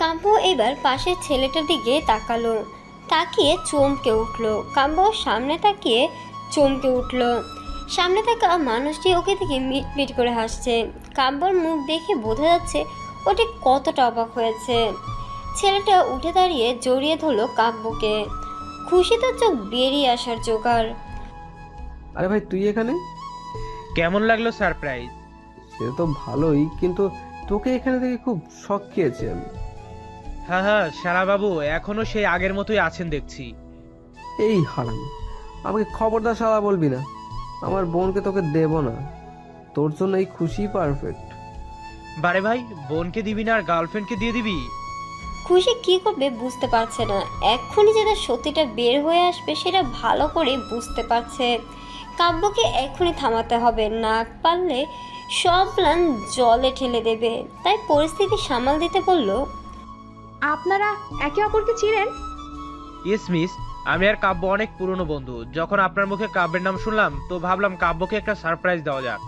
কাম্য এবার পাশের ছেলেটার দিকে তাকালো। তাকিয়ে চমকে উঠল। কাম্য সামনে তাকিয়ে চমকে উঠল। সামনে থাকা মানুষটি ওকে দেখে মিট মিট করে হাসছে। কাব্যর মুখ দেখে বোঝা যাচ্ছে ওটি কতটা অবাক হয়েছে। ছেলেটা উঠে দাঁড়িয়ে জড়িয়ে ধরলো কাব্যকে খুশিতে চোখ বেরিয়ে আসার জোগাড়। আরে ভাই তুই এখানে? কেমন লাগল সারপ্রাইজ? সে তো ভালোই কিন্তু তোকে এখানে দেখে খুব শখ খেয়েছি আমি। হ্যাঁ হ্যাঁ সারা বাবু এখনও সেই আগের মতোই আছেন দেখছি। এই হারাম আমাকে খবরদার সারা বলবি না? আমার বোনকে তোকে দেব না। তোর জন্য এই খুশি পারফেক্ট বারে ভাই বোনকে দিবি না আর গার্লফ্রেন্ডকে দিয়ে দিবি? খুশি কি করবে বুঝতে পারছে না। এক্ষুনি যে তার সত্যিটা বের হয়ে আসবে সেটা ভালো করে বুঝতে পারছে। কাব্যকে এক্ষুনি থামাতে হবে না পারলে সব প্ল্যান জলে ঠেলে দেবে। তাই পরিস্থিতি সামাল দিতে বলল আপনারা একে অপরকে চিনেন? Yes miss. আমি আর কাব্য অনেক পুরনো বন্ধু। যখন আপনার মুখে কাব্যের নাম শুনলাম তো ভাবলাম কাব্যকে একটা সারপ্রাইজ দেওয়া যাক।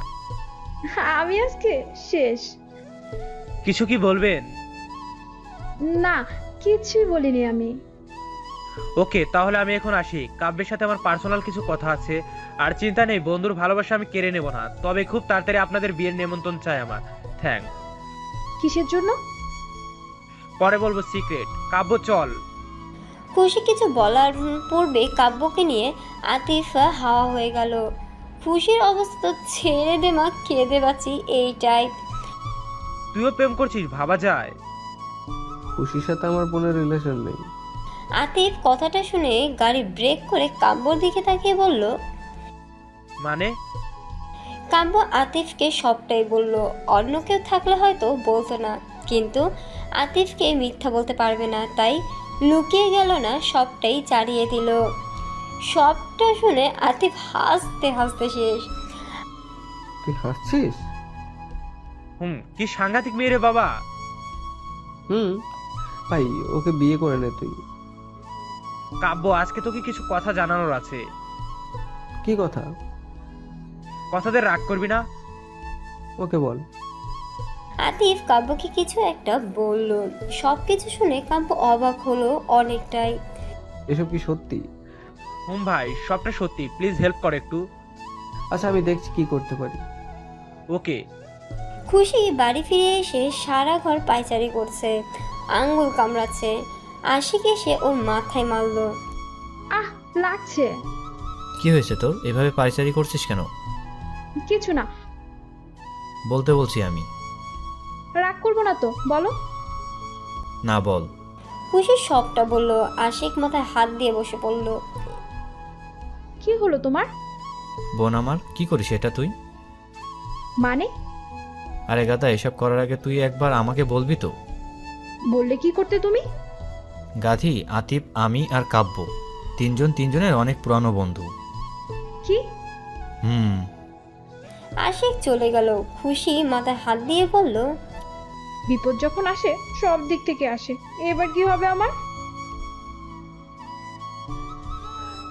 আমি আজকে শেষ। কিছু কি বলবেন? না কিছুই বলিনি আমি। ওকে তাহলে আমি এখন আসি। কাব্যের সাথে আমার পার্সোনাল কিছু কথা আছে। আর চিন্তা নেই বন্ধুর ভালোবাসা আমি কেড়ে নেব না। তবে খুব তাড়াতাড়ি আপনাদের বিয়ের নেমন্তন্ন চাই আমার। থ্যাংক কিসের জন্য? পরে বলব সিক্রেট কাব্য চল। খুশি কিছু বলার পূর্বে কাব্যকে নিয়ে আতিফা হাওয়া হয়ে গেল। খুশির অবস্থা তো ছেড়ে দে মা কেঁদে বাঁচি এইটাই। তুইও প্রেম করছিস ভাবা যায়। খুশির সাথে আমার বোনের রিলেশন নেই। আতিফ কথাটা শুনে গাড়ি ব্রেক করে কাব্যর দিকে তাকিয়ে বলল মানে? কাব্য আতিফকে সবটাই বলল অন্য কেউ থাকলে হয়তো বলতো না। কিন্তু আতিফকে মিথ্যা বলতে পারবে না তাই লুকিয়ে গেল না সবটাই চালিয়ে দিল। সবটা শুনে আতিফ হাসতে হাসতে শেষ। তুই হাসছিস? হুম কি সাংঘাতিক মেয়ে রে বাবা। হুম ভাই ওকে বিয়ে করে নে তুই। কাব্য আজকে তোকে কিছু কথা জানানোর আছে। কি কথা? কথাদের রাগ করবি না। ওকে বল। আতিফ কাব্যকে কিছু একটা বলল। সব কিছু শুনে কাব্য অবাক হলো অনেকটাই। এসব কি সত্যি? হুম ভাই সবটা সত্যি। প্লিজ হেল্প কর একটু। আচ্ছা আমি দেখছি কি করতে পারি। ওকে। খুশি বাড়ি ফিরে এসে সারা ঘর পায়চারি করছে আঙ্গুল কামড়াচ্ছে। আশিক এসে ওর মাথায় মারলো। আহ লাগছে। কি হয়েছে তোর? এভাবে পারিচারি করছিস কেন? কিছু না। বলতে বলছি আমি। রাগ করব না তো বলো। না বল। খুশি সবটা বলল আশিক মাথায় হাত দিয়ে বসে পড়ল। কি হলো তোমার? বোন আমার কি করিস এটা তুই? মানে? আরে গাদা এসব করার আগে তুই একবার আমাকে বলবি তো। বললে কি করতে তুমি? গাধি আতিফ আমি আর কাব্য। তিনজন তিনজনের অনেক পুরানো বন্ধু। কি? হুম। আশিক চলে গেল খুশি মাথায় হাত দিয়ে বলল বিপদ যখন আসে সব দিক থেকে আসে। এবার কি হবে আমার?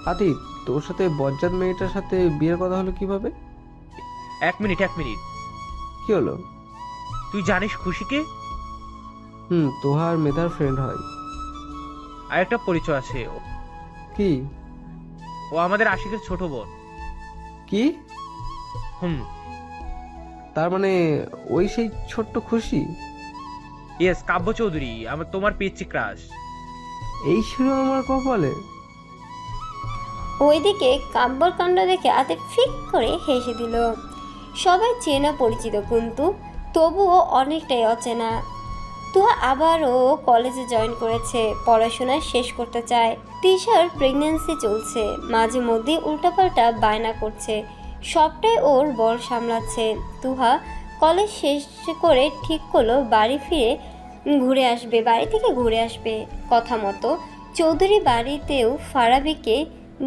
আতিফ তোর সাথে বজ্জাত মেয়েটার সাথে বিয়ের কথা হলো কীভাবে? এক মিনিট এক মিনিট। কি হলো? তুই জানিস খুশিকে হুম তোহার মেধার ফ্রেন্ড হয়। আর একটা পরিচয় আছে। ও- কি? ও আমাদের আশিকের ছোট বোন। কি? হুম। তার মানে ওই সেই ছোট্ট খুশি? ইয়েস কাব্য চৌধুরী আমার তোমার পিচ্ছি ক্রাশ এই ছিল আমার কপালে। ওইদিকে কাব্যর কাণ্ড দেখে আতে ফিক করে হেসে দিল। সবাই চেনা পরিচিত কিন্তু তবুও অনেকটাই অচেনা। তুহা আবারও কলেজে জয়েন করেছে পড়াশোনা শেষ করতে চায়। তিশার প্রেগন্যান্সি চলছে মাঝে মধ্যে উল্টাপাল্টা বায়না করছে। সবটাই ওর বর সামলাচ্ছে। তুহা কলেজ শেষ করে ঠিক করল, বাড়ি ফিরে ঘুরে আসবে, বাড়ি থেকে ঘুরে আসবে কথা মতো। চৌধুরী বাড়িতেও ফারাবিকে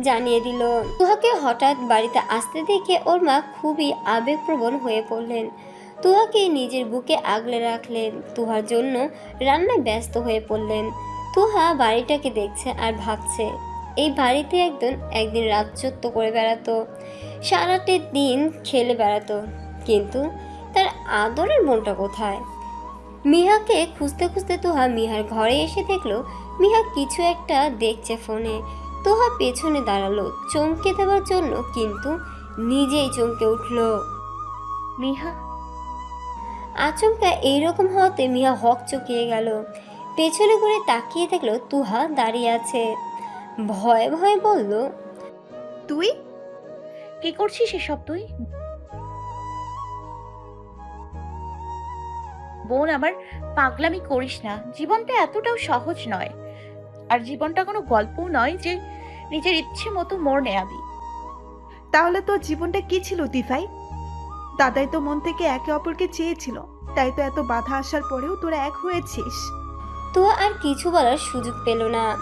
জানিয়ে দিল, তুহাকে হঠাৎ বাড়িতে আসতে দেখে ওর মা খুবই আবেগপ্রবণ হয়ে পড়লেন। তুহাকে নিজের বুকে আগলে রাখলেন, তুহার জন্য রান্নায় ব্যস্ত হয়ে পড়লেন। তুহা বাড়িটাকে দেখছে আর ভাবছে, এই বাড়িতে একজন, একদিন রাজত্ব করে বেড়াতো, সারাটি দিন খেলে বেড়াতো। কিন্তু তার আদরের মনটা কোথায়? মিহাকে খুঁজতে খুঁজতে তোহা মিহার ঘরে এসে দেখল মিহা কিছু একটা দেখছে ফোনে। তুহা পেছনে দাঁড়াল চমকে দেওয়ার জন্য কিন্তু নিজেই চমকে উঠল। মিহা? আচমকা এইরকম হওয়াতে মিহা হক চকিয়ে গেল। পেছনে ঘুরে তাকিয়ে দেখল তুহা দাঁড়িয়ে আছে। ভয়ে ভয়ে বলল তুই? কি করছিস এসব তুই? বোন আমার পাগলামি করিস না। জীবনটা এতটাও সহজ নয়। আর জীবনটা কোনো গল্পও নয় যে নিজের ইচ্ছে মতো মোড় নেয়াবি। তাহলে তোর জীবনটা কি ছিল দিভাই দাদাই তো মন থেকে একে অপরকে চেয়েছিল। তাই তো এত বাধা আসার পরেও তোরা এক হয়েছিস। তো আর কিছু বলার সুযোগ পেল না।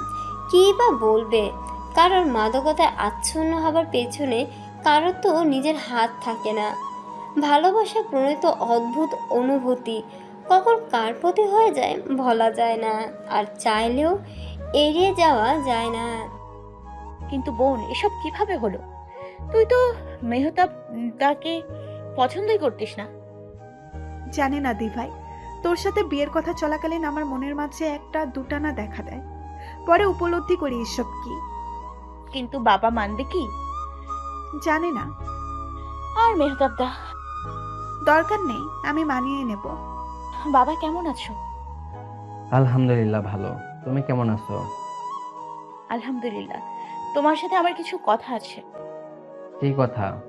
কী বা বলবে? কারোর মাদকতায় আচ্ছন্ন হবার পেছনে কারোর তো নিজের হাত থাকে না। ভালোবাসা প্রণীত অদ্ভুত অনুভূতি। কখন কার প্রতি হয়ে যায় বলা যায় না আর চাইলেও এড়িয়ে যাওয়া যায় না। কিন্তু বোন এসব কীভাবে হলো? তুই তো মেহতাবকে পছন্দই করতিস না। জানে না দিভাই তোর সাথে বিয়ের কথা চলাকালীন আমার মনের মাঝে একটা দুটানা দেখা দেয়। পরে উপলব্ধি করি এসব কি। কিন্তু বাবা মানবে কি? জানে না। আর মেহতাবদা? দরকার নেই আমি মানিয়ে নেব। বাবা কেমন আছো? আলহামদুলিল্লাহ ভালো। তুমি কেমন আছো? আলহামদুলিল্লাহ। তোমার সাথে আমার কিছু কথা আছে। কি কথা?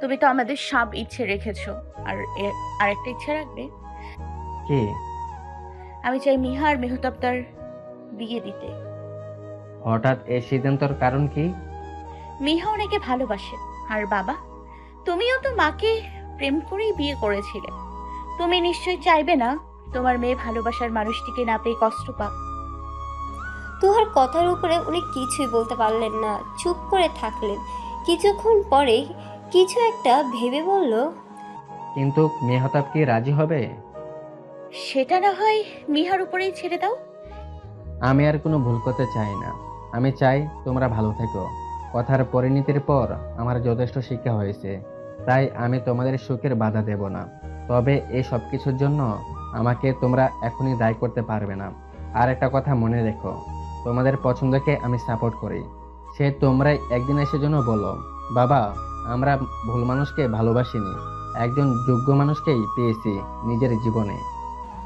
তুমি তো আমাদের সব ইচ্ছে রেখেছো। আর এ- আরেকটা ইচ্ছে রাখবে? কি? আমি চাই মিহা আর মেহতাবদার বিয়ে দিতে। হঠাৎ এই সিদ্ধান্তর কারণ কি? মিহা ওনাকে ভালোবাসে। আর বাবা তুমিও তো মাকে প্রেম করেই বিয়ে করেছিলে। তুমি নিশ্চয়ই চাইবে না তোমার মেয়ে ভালোবাসার মানুষটিকে না পেয়ে কষ্ট পাক। তুহার কথার উপরে উনি কিছুই বলতে পারলেন না চুপ করে থাকলেন। কিছুক্ষণ পরে কিছু একটা ভেবে বলল কিন্তু মেহতাব কি রাজি হবে? সেটা না হয় মিহার উপরেই ছেড়ে দাও। আমি আর কোনো ভুল করতে চাই না। আমি চাই তোমরা ভালো থেকো। কথার পরিণতির পর আমার যথেষ্ট শিক্ষা হয়েছে। তাই আমি তোমাদের সুখের বাধা দেব না। তবে এই সব কিছুর জন্য আমাকে তোমরা এখনই দায়ী করতে পারবে না। আর একটা কথা মনে রেখো, তোমাদের পছন্দকে আমি সাপোর্ট করি। সে তোমরাই একদিন এসে জন্য বলো, বাবা, আমরা ভুল মানুষকে ভালোবাসিনি, একজন যোগ্য মানুষকেই পেয়েছি নিজের জীবনে।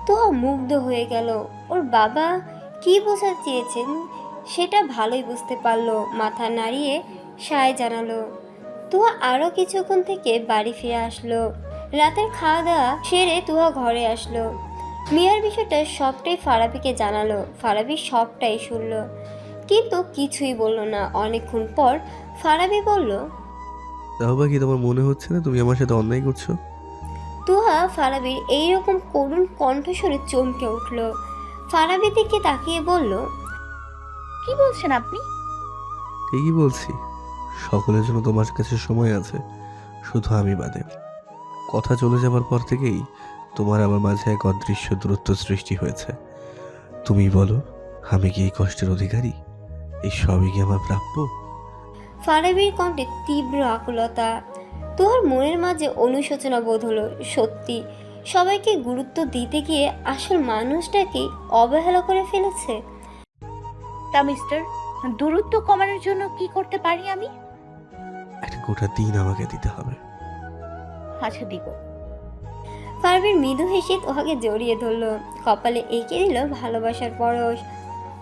তুহা মুগ্ধ হয়ে গেল। ওর বাবা কি বোঝাতে চেয়েছেন, সেটা ভালোই বুঝতে পারল, মাথা নাড়িয়ে সায় জানালো। তুহা আরও কিছুক্ষণ থেকে বাড়ি ফিরে আসলো। রাতের খাওয়া দাওয়া সেরে তুহা ঘরে আসলো। মিয়ার বিষয়টা সবটাই ফারাবিকে জানালো। ফারাবি সবটাই শুনলো। কিন্তু কিছুই বলল না। অনেকক্ষণ পর ফারাবি বলল তাহবা কি তোমার মনে হচ্ছে না তুমি আমার সাথে অন্যায় করছ? তুহা ফারাবির এইরকম করুণ কণ্ঠস্বরে চমকে উঠল। ফারাবির দিকে তাকিয়ে বলল কি বলছেন আপনি? ঠিকই বলছি। সকলের জন্য তোমার কাছে সময় আছে। শুধু আমি বাদে। কথা চলে যাবার পর থেকেই তোমার আমার মাঝে এক অদৃশ্য দূরত্ব সৃষ্টি হয়েছে। তুমি বলো আমি কি এই কষ্টের অধিকারী? এই সবই কি আমার প্রাপ্য? ফারাবির কণ্ঠে তীব্র আকুলতা। তুহার মনের মাঝে অনুশোচনা বোধ হলো সত্যি। সবাইকে গুরুত্ব দিতে গিয়ে আসল মানুষটাকে অবহেলা করে ফেলেছে। তা মিস্টার দূরত্ব কমানোর জন্য কি করতে পারি আমি? একটা গোটা দিন আমাকে দিতে হবে। আচ্ছা দিব ফারাবির মৃদু হেসে তোহাকে জড়িয়ে ধরলো। কপালে এঁকে দিল ভালোবাসার পরশ।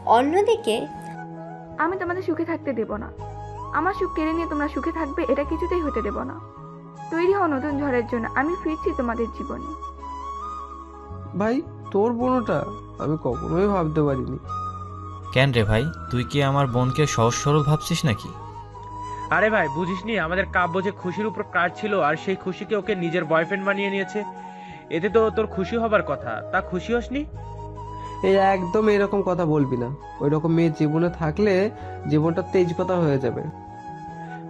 অন্যদিকে আমি তোমাদের সুখে থাকতে দেব না। আমার সুখ কেড়ে নিয়ে তোমরা সুখে থাকবে এটা কিছুতেই হতে দেব না। তৈরি হও নতুন ঝড়ের জন্য আমি ফিরছি তোমাদের জীবনে। ভাই তোর বোনটা আমি কখনোই ভাবতে পারিনি। কেন রে ভাই? তুই কি আমার বোনকে সহজ সরল ভাবছিস নাকি? আরে ভাই বুঝিসনি আমাদের কাব্য যে খুশির উপর কাজ ছিল আর সেই খুশিকে ওকে নিজের বয়ফ্রেন্ড বানিয়ে নিয়েছে। এতে তো তোর খুশি হবার কথা। তা খুশি হসনি? এই একদম এরকম কথা বলবি না। ওই রকম মেয়ে জীবনে থাকলে জীবনটা তেজ তেজপাতা হয়ে যাবে।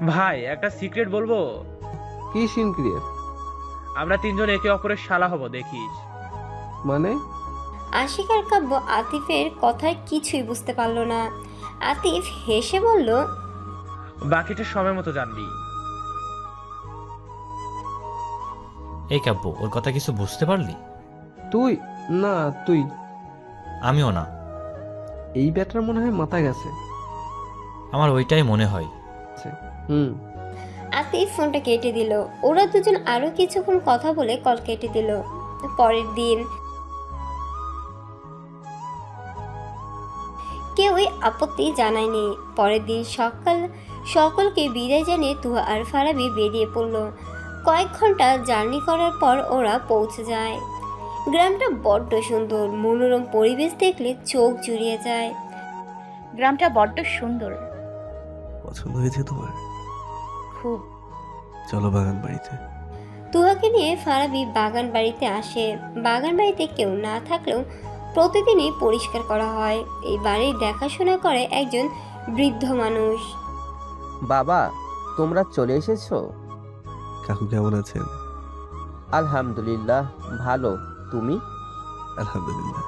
ভাই একটা সিক্রেট বলব? কি সিন ক্রিয়েট আমরা তিনজন একে অপরের শালা হব দেখিস। মানে? আশিকার কাব্য আতিফের কথায় কিছুই বুঝতে পারল না। আতিফ হেসে বলল বাকিটা সময় মতো জানবি। এই কাব্য ওর কথা কিছু বুঝতে পারলি? তুই? না তুই। আমিও না। এই ব্যাটার মনে হয় মাথা গেছে। আমার ওইটাই মনে হয়। হুম। আতিফ ফোনটা কেটে দিল। ওরা দুজন আরও কিছুক্ষণ কথা বলে কল কেটে দিল। পরের দিন কেউই আপত্তি জানায়নি। পরের দিন সকাল সকলকে বিদায় জানিয়ে তুহা আর ফারাবি বেরিয়ে পড়ল। কয়েক ঘণ্টা জার্নি করার পর ওরা পৌঁছে যায়। গ্রামটা বড্ড সুন্দর মনোরম পরিবেশ দেখলে চোখ জুড়িয়ে যায়। গ্রামটা বড্ড সুন্দর। পছন্দ হয়েছে তোমার? খুব। চলো বাগান বাড়িতে তুহাকে নিয়ে ফারাবি বাগান বাড়িতে আসে। বাগান বাড়িতে কেউ না থাকলেও প্রতিদিনই পরিষ্কার করা হয়। এই বাড়ির দেখাশোনা করে একজন বৃদ্ধ মানুষ। বাবা তোমরা চলে এসেছ? কাকু কেমন আছেন? আলহামদুলিল্লাহ ভালো। তুমি? আলহামদুলিল্লাহ।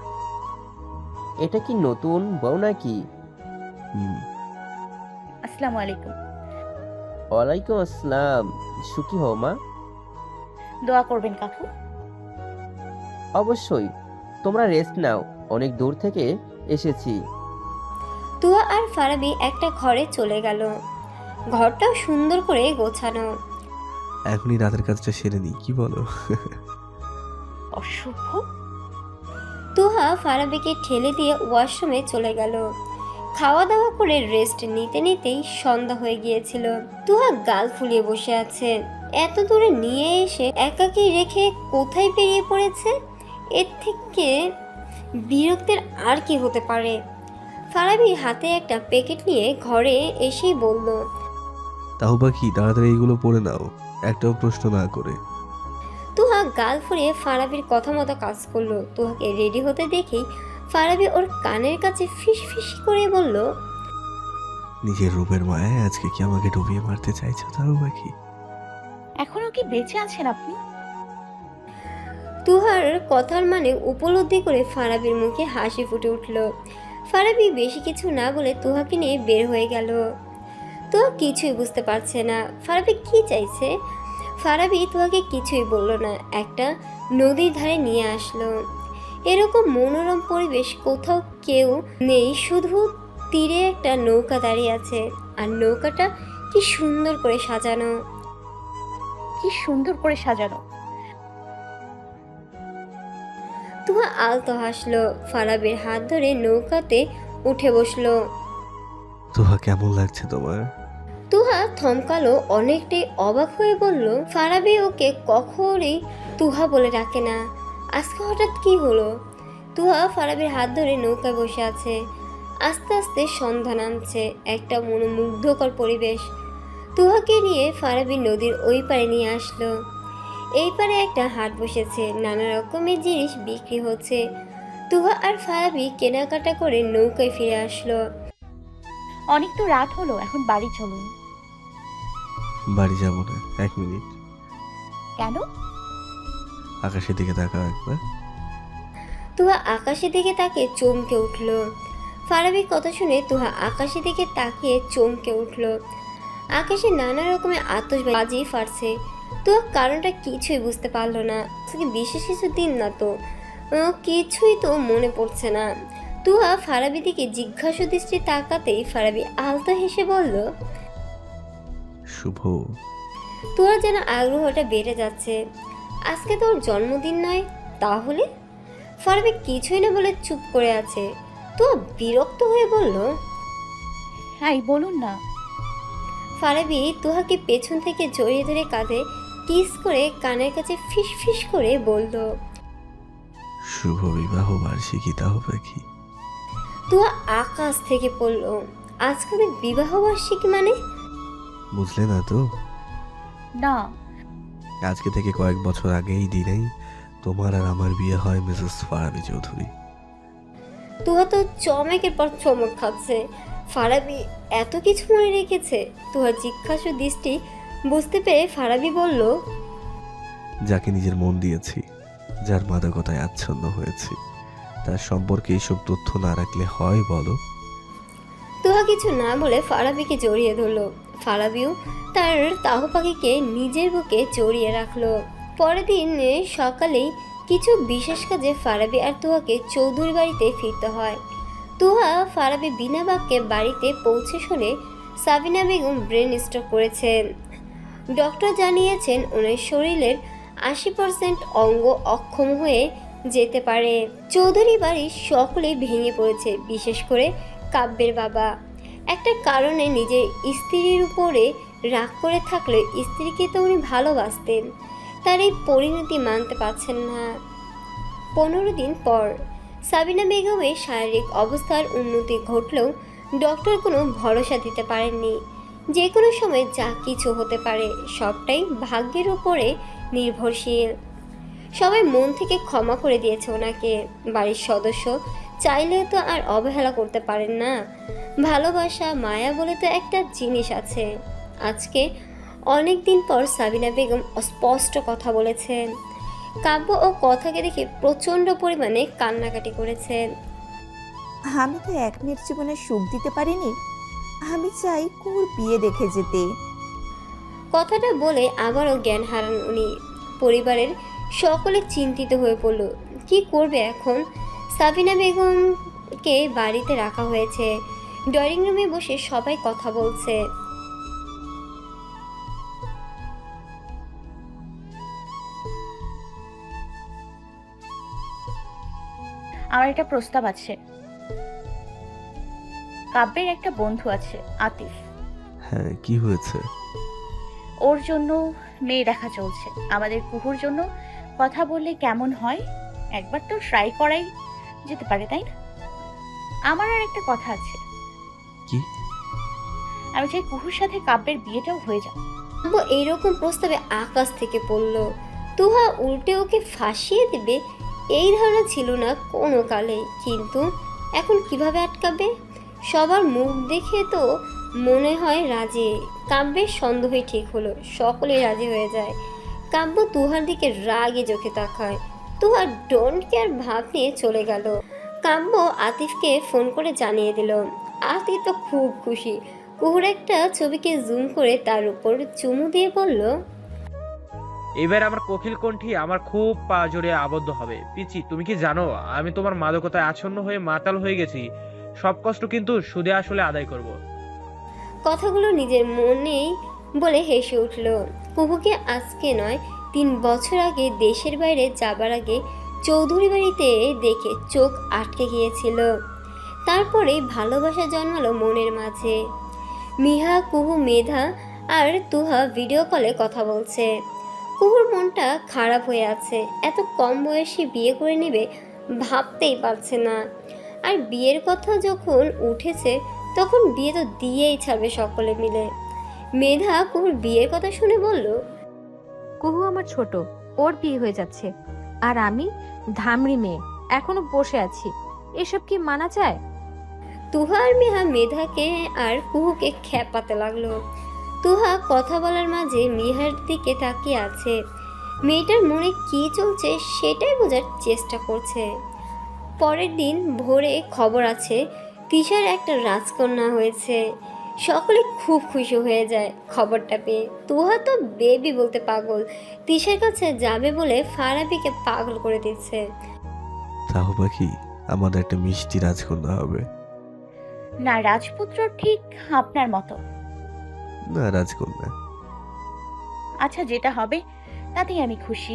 এটা কি নতুন বউ নাকি? হুম। আসসালামু আলাইকুম। ওয়ালাইকুম আসসালাম। সুখী হও মা। দোয়া করবেন কাকু। অবশ্যই। তোমরা রেস্ট নাও। অনেক দূর থেকে এসেছি। তুয়া আর ফারাবি একটা ঘরে চলে গেল। ঘরটাও সুন্দর করে গোছানো। এখনই রাতের কাজটা সেরে নিই কি বলো? অসভ্য তুহা ফারাবিকে ঠেলে দিয়ে ওয়াশরুমে চলে গেল। খাওয়া দাওয়া করে রেস্ট নিতে নিতেই সন্ধ্যা হয়ে গিয়েছিল। তুহা গাল ফুলিয়ে বসে আছে। এত দূরে নিয়ে এসে একাকি রেখে কোথায় বেরিয়ে পড়েছে? এর থেকে বিরক্তের আর কি হতে পারে? ফারাবি হাতে একটা প্যাকেট নিয়ে ঘরে এসেই বলল তাও বা কি তাড়াতাড়ি এইগুলো পড়ে নাও একটাও প্রশ্ন না করে। তুহা গাল ফুরিয়ে ফারাবির কথা মতো কাজ করল। তুহাকে রেডি হতে দেখেই ফারাবি ওর কানের কাছে ফিস ফিস করে বলল নিজের রূপের মায়ায় আজকে কি আমাকে ডুবিয়ে মারতে চাইছো তাও বা কি? এখনও কি বেঁচে আছেন আপনি? তুহার কথার মানে উপলব্ধি করে ফারাবির মুখে হাসি ফুটে উঠল। ফারাবি বেশি কিছু না বলে তুহাকে নিয়ে বের হয়ে গেল। তুহা কিছুই বুঝতে পারছে না। ফারাবি কি চাইছে? ফারাবি তুহাকে কিছুই বলল না। একটা নদীর ধারে নিয়ে আসলো। এরকম মনোরম পরিবেশ কোথাও কেউ নেই শুধু তীরে একটা নৌকা দাঁড়িয়ে আছে। আর নৌকাটা কি সুন্দর করে সাজানো। কি সুন্দর করে সাজানো। তুহা আলতো হাসলো। ফারাবির হাত ধরে নৌকাতে উঠে বসল। তোহা কেমন লাগছে তোমার? তুহা থমকালো, অনেকটাই অবাক হয়ে বলল, ফারাবি ওকে কখনই তুহা বলে ডাকে না। আজকে হঠাৎ কি হলো? তুহা ফারাবির হাত ধরে নৌকায় বসে আছে। আস্তে আস্তে সন্ধ্যা নামছে, একটা মনোমুগ্ধকর পরিবেশ। তুহাকে নিয়ে ফারাবি নদীর ওই পারে নিয়ে আসলো। এই পারে একটা হাট বসেছে, নানা রকমের জিনিস বিক্রি হচ্ছে। তুহা আর ফারাবি কেনাকাটা করে নৌকায় ফিরে আসলো। অনেক তো রাত হলো এখন বাড়ি চলুন। বাড়ি যাব না এক মিনিট। কেন? আকাশের দিকে তাকাও একবার। তুহা আকাশের দিকে তাকিয়ে চমকে উঠল। ফারাবির কথা শুনে তুহা আকাশের দিকে তাকিয়ে চমকে উঠল। আকাশে নানা রকমের আতশবাজি ফাটছে। তুহা কারণটা কিছুই বুঝতে পারল না। বিশেষ কিছু দিন না তো। কিছুই তো মনে পড়ছে না। তুহা ফারাবি দিকে জিজ্ঞাসু দৃষ্টি তাকাতেই ফারাবি আলতো হেসে বলল শুভ। তোর যেন আগ্রহটা বেড়ে যাচ্ছে। আজকে তোর জন্মদিন নয় তাহলে? ফারাবি কিছুই না বলে চুপ করে আছে। তো বিরক্ত হয়ে বলল হ্যাঁ বলুন না। ফারাবি তুহাকে পেছন থেকে জড়িয়ে ধরে কাঁধে কিস করে কানের কাছে ফিস ফিস করে বলল শুভ বিবাহ বার্ষিকী তাও বা কি? তুহা আকাশ থেকে পড়ল। আজকে বিবাহ বার্ষিকী মানে? বুঝলে না তো না। আজকে থেকে কয়েক বছর আগে এই দিনেই তোমার আর আমার বিয়ে হয় মিসেস ফারাবি চৌধুরী। তুহা তো চমকের পর চমক খাচ্ছে। ফারাবি এত কিছু মনে রেখেছে তুহার জিজ্ঞাসু দৃষ্টি বুঝতে পেরে ফারাবি বলল যাকে নিজের মন দিয়েছি যার মাদকতায় আচ্ছন্ন হয়েছি। তার সম্পর্কে এইসব তথ্য না রাখলে হয় বলো? তুহা কিছু না বলে ফারাবিকে জড়িয়ে ধরলো। ফারাবিও তার তাহু পাখিকে নিজের বুকে জড়িয়ে রাখল। পরের দিন সকালেই কিছু বিশেষ কাজে ফারাবি আর তুহাকে চৌধুরী বাড়িতে ফিরতে হয়। তুহা ফারাবি বিনা বাক্যে বাড়িতে পৌঁছে শুনে সাবিনা বেগম ব্রেন স্ট্রোক করেছেন ডক্টর জানিয়েছেন ওনার শরীরের আশি পার্সেন্ট অঙ্গ অক্ষম হয়ে যেতে পারে। চৌধুরী বাড়ির সকলে ভেঙে পড়েছে, বিশেষ করে কাব্যের বাবা। একটা কারণে নিজের স্ত্রীর উপরে রাগ করে থাকলে স্ত্রীকে তো উনি ভালোবাসতেন। তার এই পরিণতি মানতে পারছেন না। পনেরো দিন পর সাবিনা বেগমের শারীরিক অবস্থার উন্নতি ঘটলেও ডক্টর কোনো ভরসা দিতে পারেননি। যে কোনো সময় যা কিছু হতে পারে, সবটাই ভাগ্যের উপরে নির্ভরশীল। সবাই মন থেকে ক্ষমা করে দিয়েছে ওনাকে বাড়ির সদস্য। চাইলেও তো আর অবহেলা করতে পারেন না। ভালোবাসা মায়া বলে তো একটা জিনিস আছে। আজকে অনেক দিন পর সাবিনা বেগম স্পষ্ট কথা বলেছেন। কাব্য ও কথাকে দেখে প্রচণ্ড পরিমাণে কান্নাকাটি করেছেন আমি তো এক মেয়ের জীবনে সুখ দিতে পারিনি। আমি চাই কুর বিয়ে দেখে যেতে। কথাটা বলে আবারও জ্ঞান হারান উনি। পরিবারের সকলে চিন্তিত হয়ে পড়ল। কি করবে এখন? সাবিনা বেগমকে বাড়িতে রাখা হয়েছে। ড্রয়িং রুমে বসে সবাই কথা বলছে। আমার একটা প্রস্তাব আছে। কাব্যের একটা বন্ধু আছে আতিফ। হ্যাঁ কি হয়েছে? ওর জন্য মেয়ে দেখা চলছে। আমাদের কুহুর জন্য কথা বললে কেমন হয়? একবার তো ট্রাই করাই যেতে পারে তাই না? আমার আর একটা কথা আছে। কি? আমি চাই কুহুর সাথে কাব্যের বিয়েটাও হয়ে যাক। কাব্য এইরকম প্রস্তাবে আকাশ থেকে পড়ল। তুহা উল্টে ওকে ফাঁসিয়ে দেবে এই ধারণা ছিল না কোনো কালে। কিন্তু এখন কীভাবে আটকাবে? সবার মুখ দেখে তো মনে হয় রাজে। কাব্যের সন্দেহই ঠিক হলো সকলেই রাজি হয়ে যায়। কাব্য তুহার দিকে রাগে চোখে তাকায়। তুহার ডোন্ট কেয়ার ভাব নিয়ে চলে গেল। কাব্য আতিফকে ফোন করে জানিয়ে দিল আতিফ তো খুব খুশি। কুহুর একটা ছবিকে জুম করে তার উপর চুমু দিয়ে বলল এবার আমার কোকিল কণ্ঠী আমার খুব পা জোরে আবদ্ধ হবে। পিচি তুমি কি জানো আমি তোমার মাদকতায় আচ্ছন্ন হয়ে মাতাল হয়ে গেছি। সব কষ্ট কিন্তু সুদে আসলে আদায় করব। কথাগুলো নিজের মনেই বলে হেসে উঠল। কুহুকে আজকে নয়, তিন বছর আগে দেশের বাইরে যাবার আগে চৌধুরী বাড়িতে দেখে চোখ আটকে গিয়েছিল। তারপরে ভালোবাসা জন্মালো মনের মাঝে। মিহা, কুহু, মেধা আর তুহা ভিডিও কলে কথা বলছে। কুহুর মনটা খারাপ হয়ে আছে। এত কম বয়সে বিয়ে করে নেবে ভাবতেই পারছে না। আর বিয়ের কথা যখন উঠেছে, তখন বিয়ে তো দিয়েই ছাড়বে সকলে মিলে। মেধা কুহুর বিয়ের কথা শুনে বলল কুহু আমার ছোট ওর বিয়ে হয়ে যাচ্ছে। আর আমি ধামড়ি মেয়ে এখনও বসে আছি। এসব কি মানা যায়? তুহা আর মেহা মেধাকে আর কুহুকে খ্যাপাতে লাগল। তুহা কথা বলার মাঝে মিহার দিকে তাকিয়ে আছে। মেয়েটার মনে কি চলছে সেটাই বোঝার চেষ্টা করছে। পরের দিন ভোরে খবর আছে তিশার একটা রাজকন্যা হয়েছে। সকলে খুব খুশি হয়ে যায় খবরটা পেয়ে। তুহা তো বেবি বলতে পাগল। তিসের কাছে যাবে বলে ফারাবিকে পাগল করে দিচ্ছে। তাও পাখি আমাদের একটা মিষ্টি রাজকন্যা হবে। না রাজপুত্র ঠিক আপনার মতো। না রাজকন্যা। আচ্ছা যেটা হবে তাতেই আমি খুশি।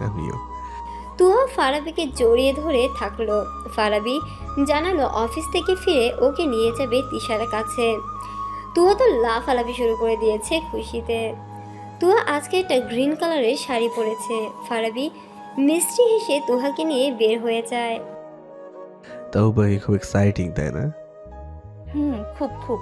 আমিও। তুহা ফারাবিকে জড়িয়ে ধরে থাকল। ফারাবি জানালো অফিস থেকে ফিরে ওকে নিয়ে যাবে তিশার কাছে। তুহা তো লাফালাফি শুরু করে দিয়েছে খুশিতে। তুহা আজকে একটা গ্রিন কালারের শাড়ি পরেছে। ফারাবি মিষ্টি হেসে তুহাকে নিয়ে বের হয়ে যায়। তাও পাখি খুব এক্সাইটিং তাই না? হুম খুব খুব।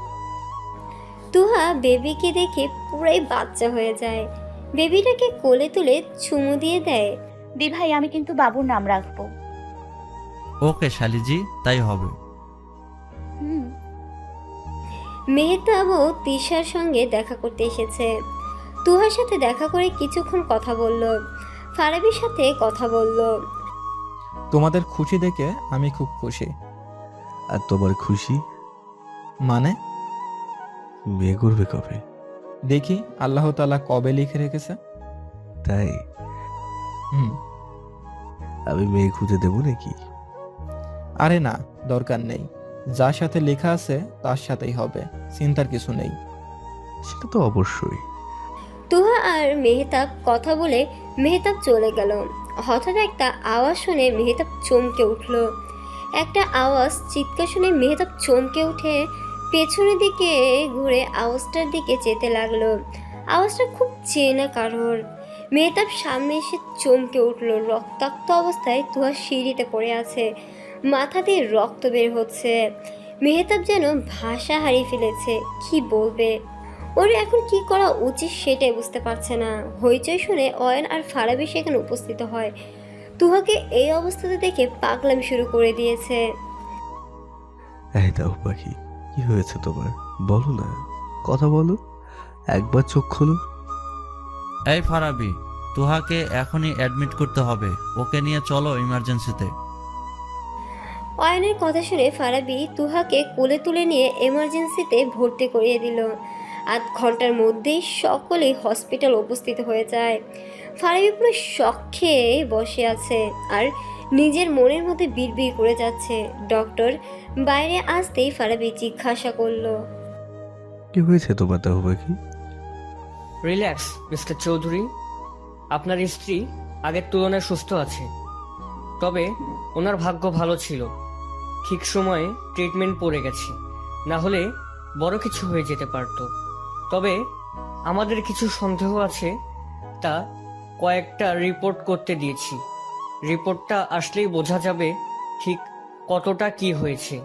তুহা বেবিকে দেখে পুরাই বাচ্চা হয়ে যায়। বেবিটাকে কোলে তুলে চুমু দিয়ে দেয়। দি ভাই আমি কিন্তু বাবুর নাম রাখব। ওকে শালিজি তাই হবে। হুম। মেহতাবও তিশার সঙ্গে দেখা করতে এসেছে। তুহার সাথে দেখা করে কিছুক্ষণ কথা বলল। ফারাবির সাথে কথা বলল। তোমাদের খুশি দেখে আমি খুব খুশি। আর তোমার খুশি মানে? বিয়ে করবে কবে? দেখি আল্লাহ তাআলা কবে লিখে রেখেছে। তাই? আমি মেয়ে খুঁজে দেবো নাকি? আরে না দরকার নেই। যার সাথে লেখা আছে তার সাথেই হবে। চিন্তার কিছু নেই। সেটা তো অবশ্যই। তুহা আর মেহতাব কথা বলে মেহতাব চলে গেল। হঠাৎ একটা আওয়াজ শুনে মেহতাব চমকে উঠল। একটা আওয়াজ চিৎকার শুনে মেহতাব চমকে উঠে পেছনের দিকে ঘুরে আওয়াজটার দিকে যেতে লাগল। আওয়াজটা খুব চেনা কারোর। মেহতাব সামনে এসে চমকে উঠল। রক্তাক্ত অবস্থায় তুহা সিঁড়িতে পড়ে আছে। মাথা দিয়ে রক্ত বের হচ্ছে। মেহতাব যেন ভাষা হারিয়ে ফেলেছে। কি বলবে? ওর এখন কি করা উচিত সেটাই বুঝতে পারছে না। হইচই শুনে অয়ন আর ফারাবি সেখানে উপস্থিত হয়। তুহাকে এই অবস্থাতে দেখে পাগলামি শুরু করে দিয়েছে। কি হয়েছে তোমার? বলো না। কথা বলো। একবার চোখ খোলো। এই ফারাবি তুহাকে এখনই অ্যাডমিট করতে হবে। ওকে নিয়ে চলো ইমার্জেন্সিতে। অয়নের কথা শুনে ফারাবি তুহাকে কোলে তুলে নিয়ে এমার্জেন্সিতে ভর্তি করিয়ে দিল। আধ ঘণ্টার মধ্যেই সকলেই হসপিটাল উপস্থিত হয়ে যায়। ফারাবি পুরো শখ বসে আছে আর নিজের মনের মধ্যে বিড়বিড় করে যাচ্ছে। ডক্টর বাইরে আসতেই ফারাবি জিজ্ঞাসা করল কি হয়েছে তোমার পাখি? রিল্যাক্স মিস্টার চৌধুরী আপনার স্ত্রী আগের তুলনায় সুস্থ আছে। তবে ওনার ভাগ্য ভালো ছিল। ঠিক সময়ে ট্রিটমেন্ট পড়ে গেছে। না হলে বড় কিছু হয়ে যেতে পারত। তবে আমাদের কিছু সন্দেহ আছে, তা কয়েকটা রিপোর্ট করতে দিয়েছি। রিপোর্টটা আসলেই বোঝা যাবে ঠিক কতটা কি হয়েছে।